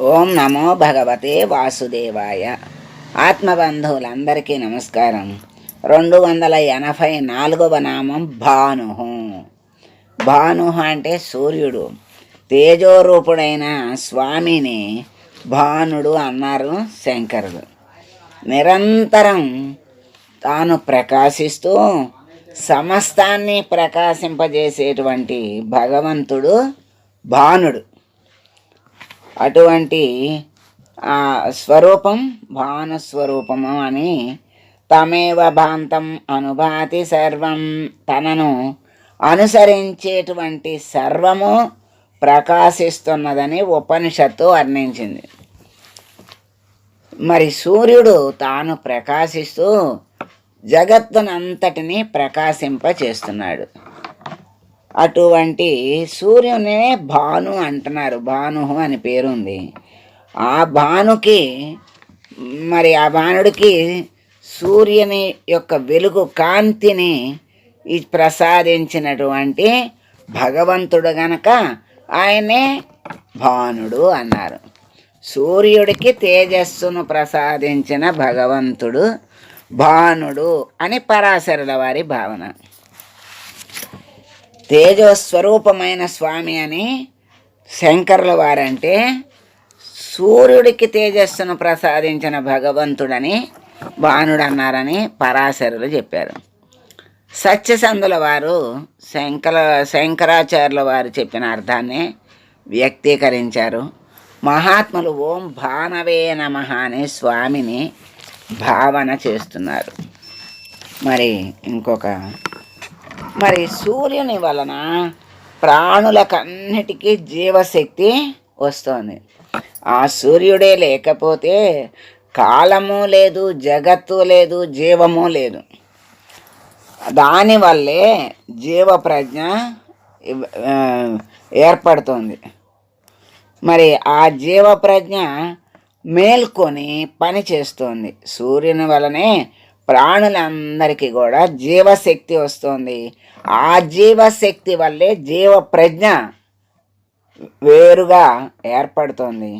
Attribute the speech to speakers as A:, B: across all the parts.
A: ఓం నమో భగవతే వాసుదేవాయ. ఆత్మబంధువులందరికీ నమస్కారం. రెండు వందల ఎనభై నాలుగవ నామం భాను భాను అంటే సూర్యుడు. తేజోరూపుడైన స్వామిని భానుడు అన్నారు శంకరుడు. నిరంతరం తాను ప్రకాశిస్తూ సమస్తాన్ని ప్రకాశింపజేసేటువంటి భగవంతుడు భానుడు. అటువంటి ఆ స్వరూపం భానుస్వరూపము అని తమేవ భాంతం అనుభాతి సర్వం. తనను అనుసరించేటువంటి సర్వము ప్రకాశిస్తున్నదని ఉపనిషత్తు వర్ణించింది. మరి సూర్యుడు తాను ప్రకాశిస్తూ జగత్తునంతటిని ప్రకాశింపచేస్తున్నాడు. అటువంటి సూర్యునే భాను అంటున్నారు. భాను అని పేరుంది. ఆ భానుకి మరి ఆ భానుడికి సూర్యుని యొక్క వెలుగు కాంతిని ఈ ప్రసాదించినటువంటి భగవంతుడు గనక ఆయనే భానుడు అన్నారు. సూర్యుడికి తేజస్సును ప్రసాదించిన భగవంతుడు భానుడు అని పరాశరుల వారి భావన. తేజస్వరూపమైన స్వామి అని శంకర్ల వారంటే సూర్యుడికి తేజస్సును ప్రసాదించిన భగవంతుడని భానుడు అన్నారని పరాశరులు చెప్పారు. సత్యసంధుల వారు శంకర శంకరాచార్యుల వారు చెప్పిన అర్థాన్ని వ్యక్తీకరించారు. మహాత్ములు ఓం భానవే నమ అనే స్వామిని భావన చేస్తున్నారు. మరి ఇంకొక మరి సూర్యుని వలన ప్రాణులకన్నిటికీ జీవశక్తి వస్తుంది. ఆ సూర్యుడే లేకపోతే కాలము లేదు జగత్తు లేదు జీవము లేదు. దానివల్లే జీవ ప్రజ్ఞ ఏర్పడుతుంది. మరి ఆ జీవ ప్రజ్ఞ మేల్కొని పని చేస్తుంది. సూర్యుని వలనే ప్రాణులందరికీ కూడా జీవశక్తి వస్తుంది. ఆ జీవశక్తి వల్లే జీవ ప్రజ్ఞ వేరుగా ఏర్పడుతుంది.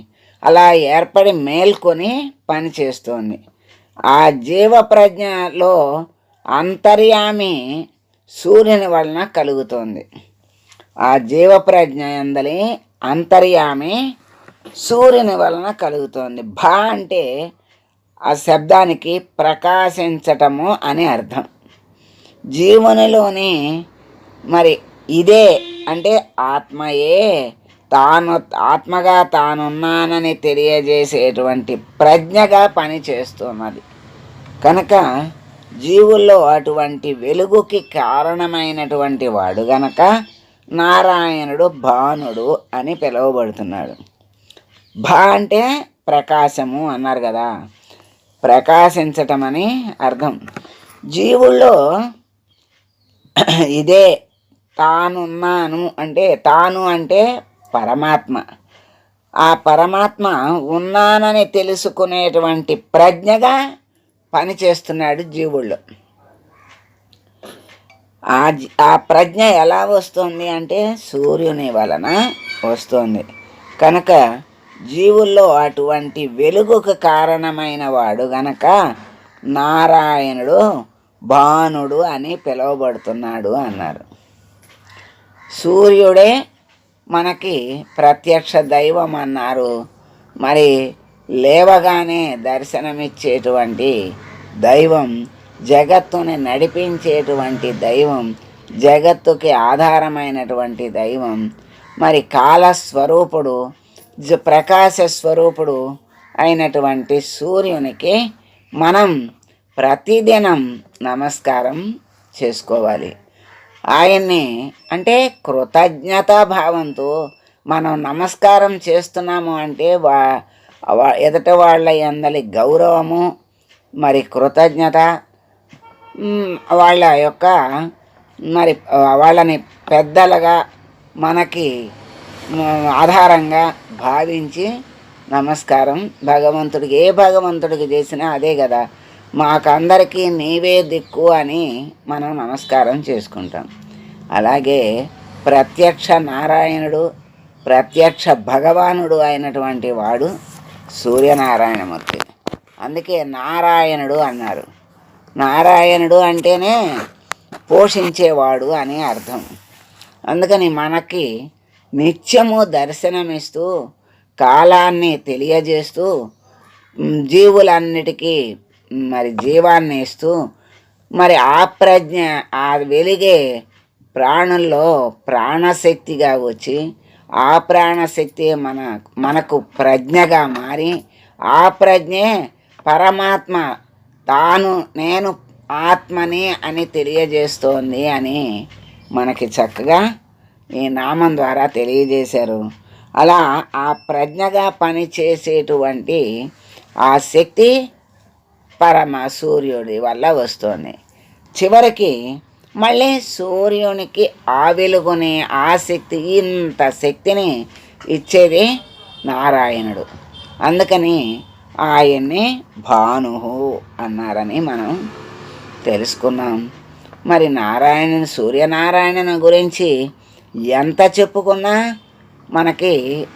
A: అలా ఏర్పడి మేల్కొని పని చేస్తుంది. ఆ జీవ ప్రజ్ఞలో అంతర్యామి సూర్యుని వలన కలుగుతుంది. ఆ జీవ ప్రజ్ఞ ఎందలి అంతర్యామి సూర్యుని వలన కలుగుతుంది. భా అంటే ఆ శబ్దానికి ప్రకాశించటము అని అర్థం. జీవనిలోని మరి ఇదే అంటే ఆత్మయే తాను ఆత్మగా తానున్నానని తెలియజేసేటువంటి ప్రజ్ఞగా పనిచేస్తున్నది. కనుక జీవుల్లో అటువంటి వెలుగుకి కారణమైనటువంటి వాడు గనక నారాయణుడు భానుడు అని పిలువబడుతున్నాడు. భా అంటే ప్రకాశము అన్నారు కదా. ప్రకాశించటం అని అర్థం. జీవుల్లో ఇదే తానున్నాను అంటే తాను అంటే పరమాత్మ. ఆ పరమాత్మ ఉన్నానని తెలుసుకునేటువంటి ప్రజ్ఞగా పనిచేస్తున్నాడు జీవుల్లో ఆ ఆ ప్రజ్ఞ ఎలా వస్తుంది అంటే సూర్యుని వలన వస్తుంది. కనుక జీవుల్లో అటువంటి వెలుగుకు కారణమైన వాడు గనక నారాయణుడు భానుడు అని పిలువబడుతున్నాడు అన్నారు. సూర్యుడే మనకి ప్రత్యక్ష దైవం అన్నారు. మరి లేవగానే దర్శనమిచ్చేటువంటి దైవం జగత్తుని నడిపించేటువంటి దైవం జగత్తుకి ఆధారమైనటువంటి దైవం మరి కాలస్వరూపుడు ప్రకాశ స్వరూపుడు అయినటువంటి సూర్యునికి మనం ప్రతిదినం నమస్కారం చేసుకోవాలి. ఆయన్ని అంటే కృతజ్ఞతా భావంతో మనం నమస్కారం చేస్తున్నాము అంటే వా ఎదుట వాళ్ళ అందరి గౌరవము మరి కృతజ్ఞత వాళ్ళ యొక్క మరి వాళ్ళని పెద్దలుగా మనకి ఆధారంగా భావించి నమస్కారం. భగవంతుడికి ఏ భగవంతుడికి చేసినా అదే కదా. మాకందరికీ నీవే దిక్కు అని మనం నమస్కారం చేసుకుంటాం. అలాగే ప్రత్యక్ష నారాయణుడు ప్రత్యక్ష భగవానుడు అయినటువంటి వాడు సూర్యనారాయణమూర్తి. అందుకే నారాయణుడు అన్నారు. నారాయణుడు అంటేనే పోషించేవాడు అని అర్థం. అందుకని మనకి నిత్యము దర్శనమిస్తూ కాలాన్ని తెలియజేస్తూ జీవులన్నిటికీ మరి జీవాన్ని ఇస్తూ మరి ఆ ప్రజ్ఞ ఆ వెలిగే ప్రాణుల్లో ప్రాణశక్తిగా వచ్చి ఆ ప్రాణశక్తి మన మనకు ప్రజ్ఞగా మారి ఆ ప్రజ్ఞే పరమాత్మ తాను నేను ఆత్మని అని తెలియజేస్తోంది అని మనకి చక్కగా ఈ నామం ద్వారా తెలియజేశారు. అలా ఆ ప్రజ్ఞగా పనిచేసేటువంటి ఆ శక్తి పరమ సూర్యుడి వల్ల వస్తుంది. చివరికి మళ్ళీ సూర్యునికి ఆ వెలుగుని ఆ శక్తి ఇంత శక్తిని ఇచ్చేది నారాయణుడు. అందుకని ఆయన్ని భాను అన్నారని మనం తెలుసుకున్నాం. మరి నారాయణుని సూర్యనారాయణుని గురించి ఎంత చెప్పుకున్నా మనకి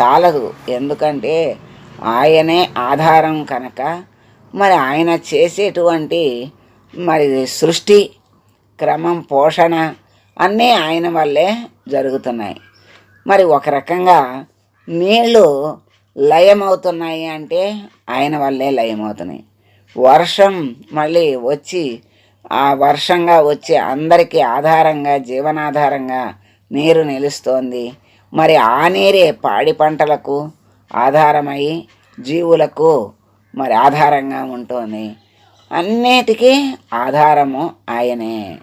A: చాలదు. ఎందుకంటే ఆయనే ఆధారం కనుక మరి ఆయన చేసేటువంటి మరి సృష్టి క్రమం పోషణ అన్నీ ఆయన వల్లే జరుగుతున్నాయి. మరి ఒక రకంగా నీళ్ళు లయమవుతున్నాయి అంటే ఆయన వల్లే లయమవుతున్నాయి. వర్షం మళ్ళీ వచ్చి ఆ వర్షంగా వచ్చి అందరికీ ఆధారంగా జీవనాధారంగా నీరు నిలుస్తోంది. మరి ఆ నీరే పాడి పంటలకు ఆధారమై జీవులకు మరి ఆధారంగా ఉంటుంది. అన్నిటికీ ఆధారము ఆయనే.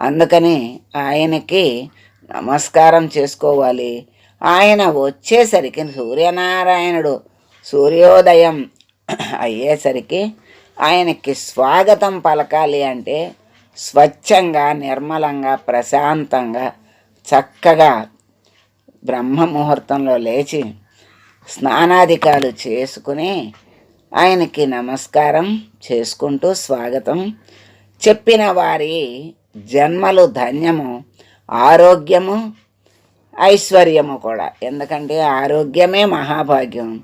A: అందుకని ఆయనకి నమస్కారం చేసుకోవాలి. ఆయన వచ్చేసరికి సూర్యనారాయణుడు సూర్యోదయం అయ్యేసరికి ఆయనకి స్వాగతం పలకాలి అంటే స్వచ్ఛంగా నిర్మలంగా ప్రశాంతంగా చక్కగా బ్రహ్మ ముహూర్తంలో లేచి స్నానాధికాలు చేసుకుని ఆయనకి నమస్కారం చేసుకుంటూ స్వాగతం. చెప్పిన వారి జన్మలు ధన్యము ఆరోగ్యము ఐశ్వర్యము కూడా. ఎందుకంటే ఆరోగ్యమే మహాభాగ్యం.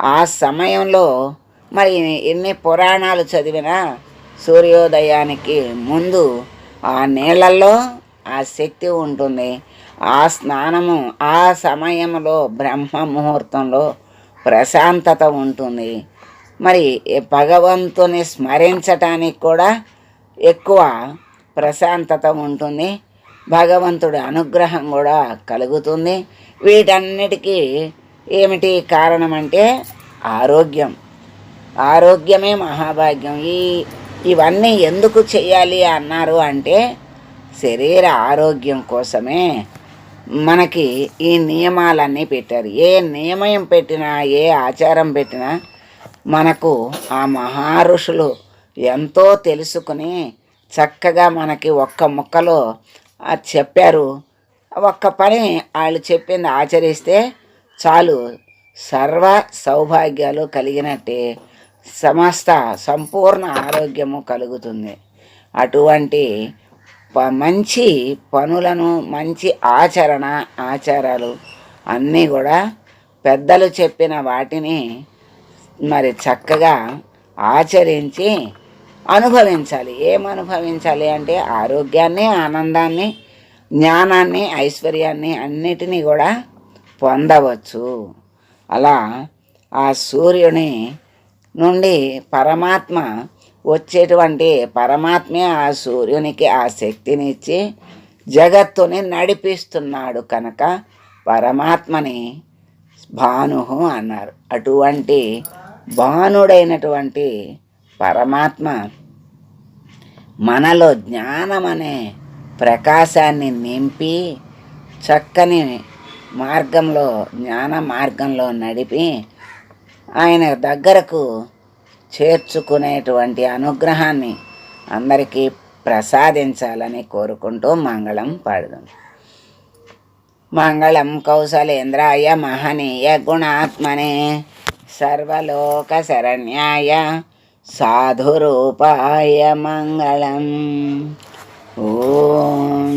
A: ఆ సమయంలో మరి ఎన్ని పురాణాలు చదివినా సూర్యోదయానికి ముందు ఆ నీళ్ళల్లో ఆ శక్తి ఉంటుంది. ఆ స్నానము ఆ సమయంలో బ్రహ్మ ముహూర్తంలో ప్రశాంతత ఉంటుంది. మరి భగవంతుని స్మరించటానికి కూడా ఎక్కువ ప్రశాంతత ఉంటుంది. భగవంతుడి అనుగ్రహం కూడా కలుగుతుంది. వీటన్నిటికీ ఏమిటి కారణం అంటే ఆరోగ్యం. ఆరోగ్యమే మహాభాగ్యం. ఈ ఇవన్నీ ఎందుకు చేయాలి అన్నారు అంటే శరీర ఆరోగ్యం కోసమే మనకి ఈ నియమాలన్నీ పెట్టారు. ఏ నియమం పెట్టినా ఏ ఆచారం పెట్టినా మనకు ఆ మహారుషులు ఎంతో తెలుసుకుని చక్కగా మనకి ఒక్క ముక్కలో అది చెప్పారు. ఒక్క పని వాళ్ళు చెప్పింది ఆచరిస్తే చాలు. సర్వ సౌభాగ్యాలు కలిగినట్టే. సమస్త సంపూర్ణ ఆరోగ్యము కలుగుతుంది. అటువంటి ప- మంచి పనులను మంచి ఆచరణ ఆచారాలు అన్నీ కూడా పెద్దలు చెప్పిన వాటిని మరి చక్కగా ఆచరించి అనుభవించాలి. ఏం అనుభవించాలి అంటే ఆరోగ్యాన్ని ఆనందాన్ని జ్ఞానాన్ని ఐశ్వర్యాన్ని అన్నిటినీ కూడా పొందవచ్చు. అలా ఆ సూర్యుని నుండి పరమాత్మ వచ్చేటువంటి పరమాత్మే ఆ సూర్యునికి ఆ శక్తినిచ్చి జగత్తుని నడిపిస్తున్నాడు కనుక పరమాత్మని భాను అన్నారు. అటువంటి భానుడైనటువంటి పరమాత్మ మనలో జ్ఞానం అనే ప్రకాశాన్ని నింపి చక్కని మార్గంలో జ్ఞాన మార్గంలో నడిపి ఆయన దగ్గరకు చేర్చుకునేటువంటి అనుగ్రహాన్ని అందరికీ ప్రసాదించాలని కోరుకుంటూ మంగళం పాడుదాం. మంగళం కౌశలేంద్రాయ మహనీయ గుణాత్మనే సర్వలోక శరణ్యాయ సాధురూపాయ మంగళం. ఓం